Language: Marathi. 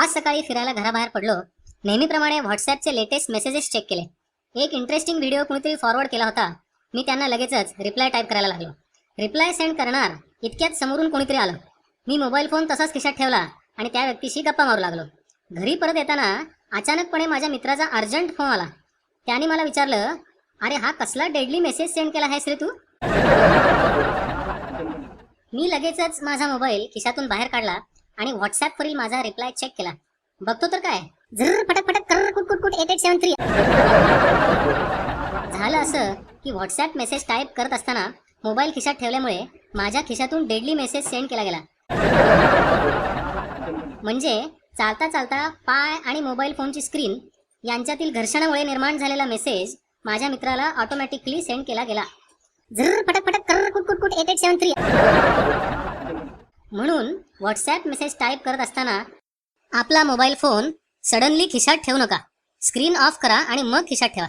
आज सकाळी फिरायला घराबाहेर पडलो. नेहमीप्रमाणे व्हॉट्सॲपचे लेटेस्ट मेसेजेस चेक केले. एक इंटरेस्टिंग व्हिडिओ कुणीतरी फॉरवर्ड केला होता. मी त्यांना लगेचच रिप्लाय टाईप करायला लागलो. रिप्लाय सेंड करणार इतक्यात समोरून कोणीतरी आलं. मी मोबाईल फोन तसाच खिशात ठेवला आणि त्या व्यक्तीशी गप्पा मारू लागलो. घरी परत येताना अचानकपणे माझ्या मित्राचा अर्जंट फोन आला. त्याने मला विचारलं अरे हा कसला डेडली मेसेज सेंड केला आहेस रे तू? मी लगेचच माझा मोबाईल खिशातून बाहेर काढला आणि व्हॉट्सअपवरील माझा रिप्लाय चेक केला. बघतो तर काय? झर फटक फटक कर कुट कुट कुट एट एट सेवन थ्री झालं असं की व्हॉट्सअप मेसेज टाईप करत असताना मोबाईल खिशात ठेवल्यामुळे माझ्या खिशातून डेडली मेसेज सेंड केला गेला. म्हणजे चालता चालता पाय आणि मोबाईल फोनची स्क्रीन यांच्यातील घर्षणामुळे निर्माण झालेला मेसेज माझ्या मित्राला ऑटोमॅटिकली सेंड केला गेला. झर फटक फटक कर कुट कुट कुट एट एट सेवन थ्री म्हणून व्हॉट्सॲप मेसेज टाईप करत असताना आपला मोबाईल फोन सडनली खिशात ठेवू नका. स्क्रीन ऑफ करा आणि मग खिशात ठेवा.